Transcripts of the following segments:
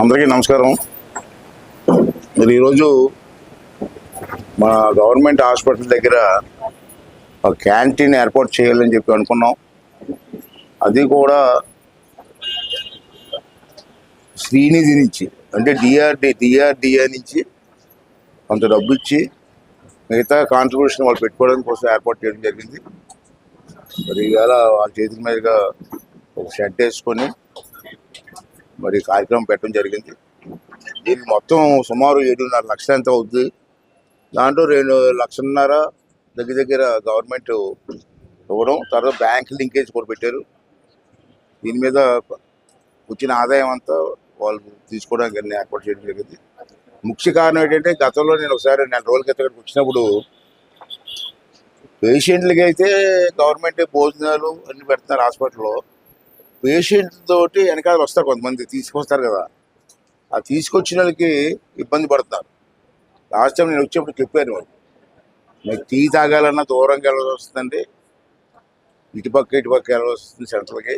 అందరికీ నమస్కారం. మరి ఈరోజు మా గవర్నమెంట్ హాస్పిటల్ దగ్గర ఒక క్యాంటీన్ ఏర్పాటు చేయాలని చెప్పి అనుకున్నాం. అది కూడా శ్రీనిధి నుంచి అంటే డిఆర్డి డిఆర్డిఏ నుంచి కొంత డబ్బు ఇచ్చి మిగతా కాంట్రిబ్యూషన్ వాళ్ళు పెట్టుకోవడం కోసం ఏర్పాటు చేయడం జరిగింది. మరి ఇవాళ వాళ్ళ చేతుల మీదుగా ఒక షెడ్ వేసుకొని మరి కార్యక్రమం పెట్టడం జరిగింది. దీనికి మొత్తం సుమారు ఏడున్నర లక్షలు ఎంత అవుతుంది దాంట్లో రెండు లక్షన్నర దగ్గర దగ్గర గవర్నమెంట్ ఇవ్వడం తర్వాత బ్యాంక్ లింకేజ్ కూడా పెట్టారు. దీని మీద వచ్చిన ఆదాయం అంతా వాళ్ళు తీసుకోవడానికి అన్ని ఏర్పాటు చేయడం జరిగింది. ముఖ్య కారణం ఏంటంటే గతంలో నేను ఒకసారి నెల రోజుల క్రితం ఇక్కడికి వచ్చినప్పుడు పేషెంట్లకి అయితే గవర్నమెంట్ భోజనాలు అన్ని పెడుతున్నారు హాస్పిటల్లో. పేషెంట్ తోటి వెనకాల వస్తారు కొంతమంది తీసుకొస్తారు కదా. ఆ తీసుకొచ్చిన వాళ్ళకి ఇబ్బంది పడుతున్నారు. లాస్ట్ టైం నేను వచ్చేప్పుడు చెప్పాను వాళ్ళు మీకు టీ తాగాలన్నా దూరంగా వెళ్ళాల్సి వస్తుందండి? ఇటుపక్క ఇటుపక్క వెళ్ళాల్సి వస్తుంది సెంటర్కి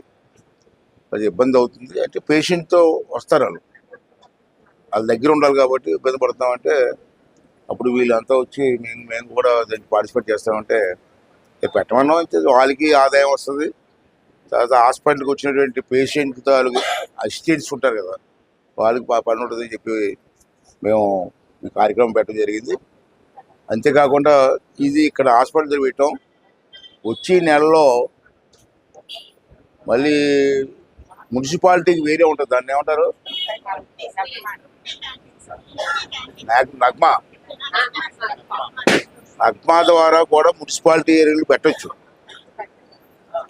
అది ఇబ్బంది అవుతుంది. అంటే పేషెంట్తో వస్తారు వాళ్ళు. వాళ్ళ దగ్గర ఉండాలి కాబట్టి ఇబ్బంది పడుతున్నామంటే అప్పుడు వీళ్ళంతా వచ్చి మేము మేము కూడా దానికి పార్టిసిపేట్ చేస్తామంటే పెట్టమన్నా పెట్టమన్నాం వాళ్ళకి ఆదాయం వస్తుంది. తర్వాత హాస్పిటల్కి వచ్చినటువంటి పేషెంట్ తాలూకు అసిస్టెంట్స్ ఉంటారు కదా వాళ్ళకి పని ఉంటుంది అని చెప్పి మేము ఈ కార్యక్రమం పెట్టడం జరిగింది. అంతేకాకుండా ఇది ఇక్కడ హాస్పిటల్ పెట్టాం. వచ్చే నెలలో మళ్ళీ మున్సిపాలిటీకి వేరే ఉంటుంది. దాన్ని ఏమంటారు? నాగ్- నగ్మా. నగ్మా ద్వారా కూడా మున్సిపాలిటీ ఏరియాలు పెట్టొచ్చు.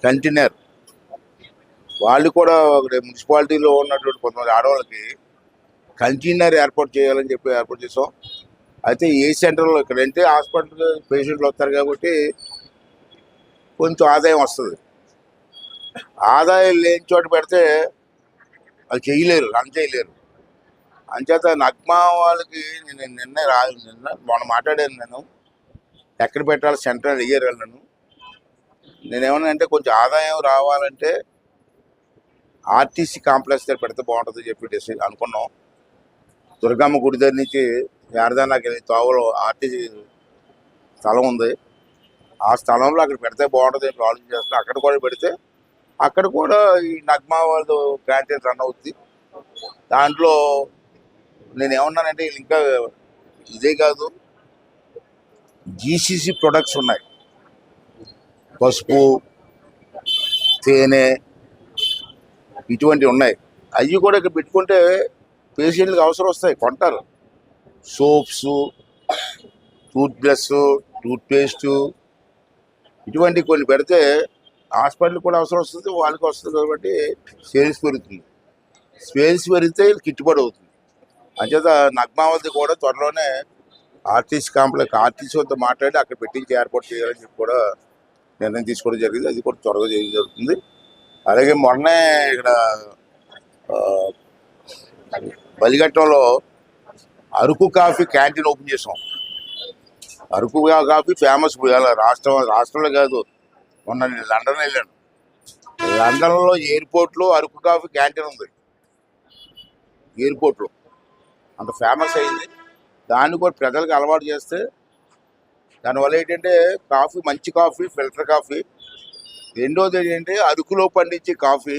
కంటైనర్ వాళ్ళు కూడా ఒకటి మున్సిపాలిటీలో ఉన్నటువంటి కొంతమంది ఆడవాళ్ళకి కంటైనర్ ఏర్పాటు చేయాలని చెప్పి ఏర్పాటు చేసాం. అయితే ఏ సెంటర్లో ఇక్కడ అంటే హాస్పిటల్ పేషెంట్లు వస్తారు కాబట్టి కొంచెం ఆదాయం వస్తుంది. ఆదాయం లేని చోట పెడితే అది చేయలేరు రన్ చేయలేరు. అంచేత నగ్మా వాళ్ళకి నేను నిన్న రా నిన్న మొన్న మాట్లాడాను నేను. ఎక్కడ పెట్టాలి సెంటర్ అడిగారు వాళ్ళు నన్ను నేనేమన్నా అంటే కొంచెం ఆదాయం రావాలంటే ఆర్టీసీ కాంప్లెక్స్ దగ్గర పెడితే బాగుంటుంది చెప్పి డిసైడ్ అనుకున్నాం. దుర్గమ్మ గుడి దగ్గర నుంచి యారదానాకి వెళ్ళి తోవలో ఆర్టీసీ స్థలం ఉంది. ఆ స్థలంలో అక్కడ పెడితే బాగుంటుంది అని ఆలోచన చేస్తున్నాం. అక్కడ కూడా పెడితే అక్కడ కూడా ఈ నగ్మా వాళ్ళు క్యాంటీన్ రన్ అవుద్ది. దాంట్లో నేను ఏమన్నానంటే ఇంకా ఇదే కాదు జీసీసీ ప్రొడక్ట్స్ ఉన్నాయి. పసుపు తేనె ఇటువంటివి ఉన్నాయి. అవి కూడా ఇక్కడ పెట్టుకుంటే పేషెంట్లకు అవసరం వస్తాయి కొంటారు. సోప్స్ టూత్ బ్రష్ టూత్ ఇటువంటి కొన్ని పెడితే హాస్పిటల్ కూడా అవసరం వస్తుంది వాళ్ళకి వస్తుంది కాబట్టి సేల్స్ పెరుగుతుంది. సేల్స్ పెరిగితే గిట్టుబడి అవుతుంది. అంచేత నగ్మావతి కూడా త్వరలోనే ఆర్టీసీ కాంప్లెక్స్ ఆర్టీసీ వద్ద మాట్లాడి అక్కడ పెట్టించి ఏర్పాటు చేయాలని చెప్పి కూడా నిర్ణయం తీసుకోవడం జరిగింది. అది కూడా త్వరగా చేయడం జరుగుతుంది. అలాగే మొన్నే ఇక్కడ బలిఘట్టంలో అరకు కాఫీ క్యాంటీన్ ఓపెన్ చేసాం. అరకు కాఫీ ఫేమస్ ఇవాళ రాష్ట్రం రాష్ట్రంలో కాదు మొన్న నేను లండన్ వెళ్ళాను. లండన్లో ఎయిర్పోర్ట్లో అరకు కాఫీ క్యాంటీన్ ఉంది. ఎయిర్పోర్ట్లో. అంత ఫేమస్ అయింది. దాన్ని కూడా ప్రజలకు అలవాటు చేస్తే దానివల్ల ఏంటంటే కాఫీ మంచి కాఫీ ఫిల్టర్ కాఫీ రెండోది ఏంటంటే అరకులో పండించే కాఫీ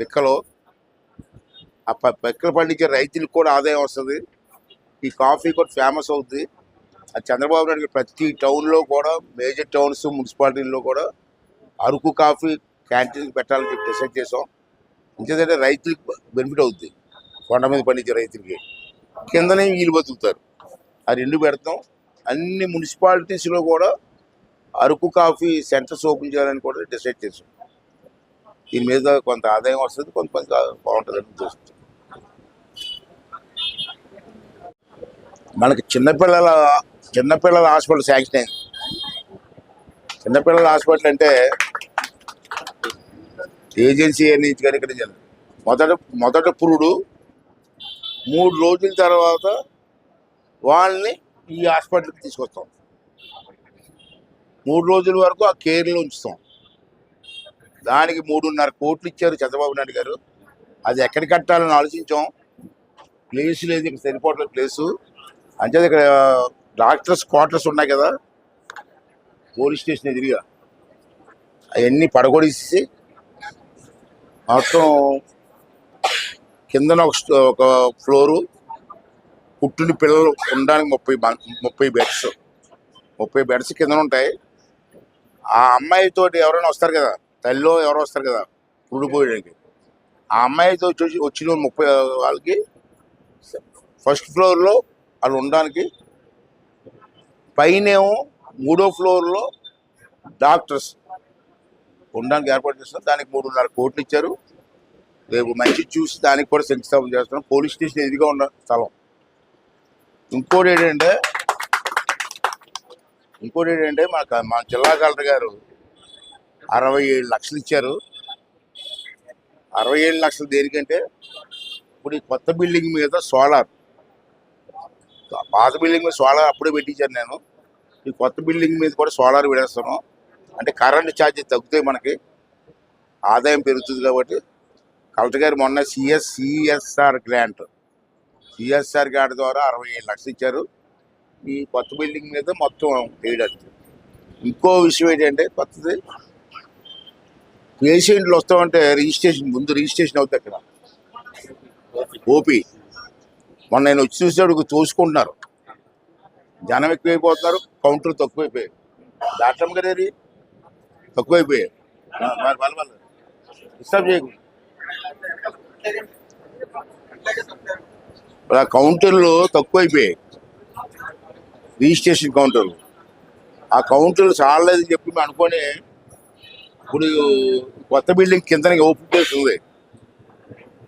పిక్కలో ఆ ప- పిక్కలు పండించే రైతులకు కూడా ఆదాయం వస్తుంది. ఈ కాఫీ కూడా ఫేమస్ అవుతుంది అది చంద్రబాబు నాయుడు ప్రతి టౌన్లో కూడా మేజర్ టౌన్స్ మున్సిపాలిటీల్లో కూడా అరకు కాఫీ క్యాంటీన్ పెట్టాలని చెప్పి డిసైడ్ చేసాం ఇంకేదంటే రైతులకు బెనిఫిట్ అవుతుంది కొండ మీద పండించే రైతులకి. కిందనే వీలు బతుకుతారు. ఆ రెండు పెడతాం. అన్ని మున్సిపాలిటీస్లో కూడా అరకు కాఫీ సెంటర్స్ ఓపెన్ చేయాలని కూడా డిసైడ్ చేశాం దీని మీద కొంత ఆదాయం వస్తుంది కొంత కొంత బాగుంటుందని అని మనకి చిన్నపిల్లల చిన్నపిల్లల హాస్పిటల్ శాంక్షన్ అయింది. చిన్నపిల్లల హాస్పిటల్ అంటే ఏజెన్సీ నుంచి కానీ ఇక్కడ జరిగింది. మొదట మొదట పురుడు మూడు రోజుల తర్వాత వాళ్ళని ఈ హాస్పిటల్కి తీసుకొస్తాం. మూడు రోజుల వరకు ఆ కేర్లో ఉంచుతాం. దానికి మూడున్నర కోట్లు ఇచ్చారు చంద్రబాబు నాయుడు గారు. అది ఎక్కడ కట్టాలని ఆలోచించాం. ప్లేస్ లేదు ఇక్కడ సరిపోవట్లేదు ప్లేసు. అంటే ఇక్కడ డాక్టర్స్ క్వార్టర్స్ ఉన్నాయి కదా. పోలీస్ స్టేషన్ ఎదురుగా. అవన్నీ పడగొడేసి మొత్తం కిందన ఒక ఒక ఫ్లోరు పుట్టిన పిల్లలు ఉండడానికి ముప్పై ముప్పై బెడ్స్. ముప్పై బెడ్స్ కిందన ఉంటాయి. ఆ అమ్మాయితో ఎవరైనా వస్తారు కదా తల్లిలో ఎవరో వస్తారు కదా పుడిపోయడానికి ఆ అమ్మాయితో వచ్చి వచ్చిన ముప్పై వాళ్ళకి ఫస్ట్ ఫ్లోర్లో వాళ్ళు ఉండడానికి పైనేమో మూడో ఫ్లోర్లో డాక్టర్స్ ఉండడానికి ఏర్పాటు చేస్తున్నారు. దానికి మూడున్నర కోట్లు ఇచ్చారు. రేపు మంచి చూసి దానికి కూడా శంకుస్థాపన చేస్తున్నాం పోలీస్ స్టేషన్ ఎదురుగా ఉన్న స్థలం. ఇంకోటి ఏంటంటే ఇంకోటి ఏంటంటే మా మా జిల్లా కలెక్టర్ గారు అరవై ఏడు లక్షలు ఇచ్చారు. అరవై ఏడు లక్షలు దేనికంటే ఇప్పుడు ఈ కొత్త బిల్డింగ్ మీద సోలార్. పాత బిల్డింగ్ మీద సోలార్ అప్పుడే పెట్టించాను నేను. ఈ కొత్త బిల్డింగ్ మీద కూడా సోలార్ వేడేస్తాను అంటే కరెంట్ ఛార్జ్ తగ్గుతాయి మనకి. ఆదాయం పెరుగుతుంది కాబట్టి కలెక్టర్ గారు మొన్న CS CSR grant. CSR grant ద్వారా అరవై ఏడు లక్షలు ఇచ్చారు. ఈ కొత్త బిల్డింగ్ మీద మొత్తం వేయడానికి ఇంకో విషయం ఏంటంటే కొత్తది. పేషెంట్లు వస్తామంటే రిజిస్ట్రేషన్ ముందు రిజిస్ట్రేషన్ అవుతుంది అక్కడ. ఓపీ. మొన్న నేను వచ్చి చూసేటప్పుడు తోసుకుంటున్నారు. జనం ఎక్కువైపోతున్నారు కౌంటర్ తక్కువైపోయాయి. దాటం కదా ఏది? తక్కువైపోయాయి. ఆ, మరి వాళ్ళ వల్ల డిస్టర్బ్ చేయకుండా కౌంటర్లు తక్కువైపోయాయి. Registration counter. ఆ కౌంటర్ చాలలేదని చెప్పి మేము అనుకొని ఇప్పుడు కొత్త బిల్డింగ్ కిందనే ఓపెన్ ప్లేస్ ఉంది.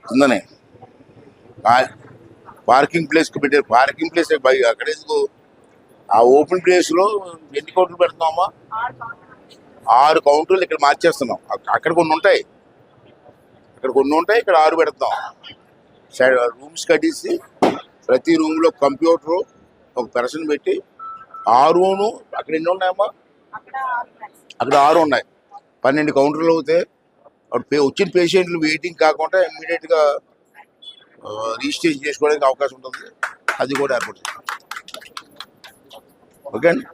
కిందనే. పార్కింగ్ ప్లేస్కి పెట్టారు పార్కింగ్ ప్లేస్ బై- అక్కడ ఎందుకు? ఆ ఓపెన్ ప్లేస్లో ఎన్ని కౌంటర్లు పెడుతున్నామా? ఆరు కౌంటర్లు ఇక్కడ మార్చేస్తున్నాం. అక్కడ కొన్ని ఉంటాయి. ఇక్కడ కొన్ని ఉంటాయి ఇక్కడ ఆరు పెడతాం సైడ్ రూమ్స్ కట్టేసి ప్రతి రూమ్లో కంప్యూటర్ ఒక పర్సన్ పెట్టి ఆరును అక్కడ ఎన్ని ఉన్నాయమ్మా? అక్కడ ఆరు ఉన్నాయి. పన్నెండు కౌంటర్లు పే- వచ్చిన పేషెంట్లు వెయిటింగ్ కాకుండా ఇమ్మీడియట్గా రిజిస్ట్రేషన్ చేసుకోవడానికి అవకాశం ఉంటుంది. అది కూడా ఏర్పాటు. ఓకే అండి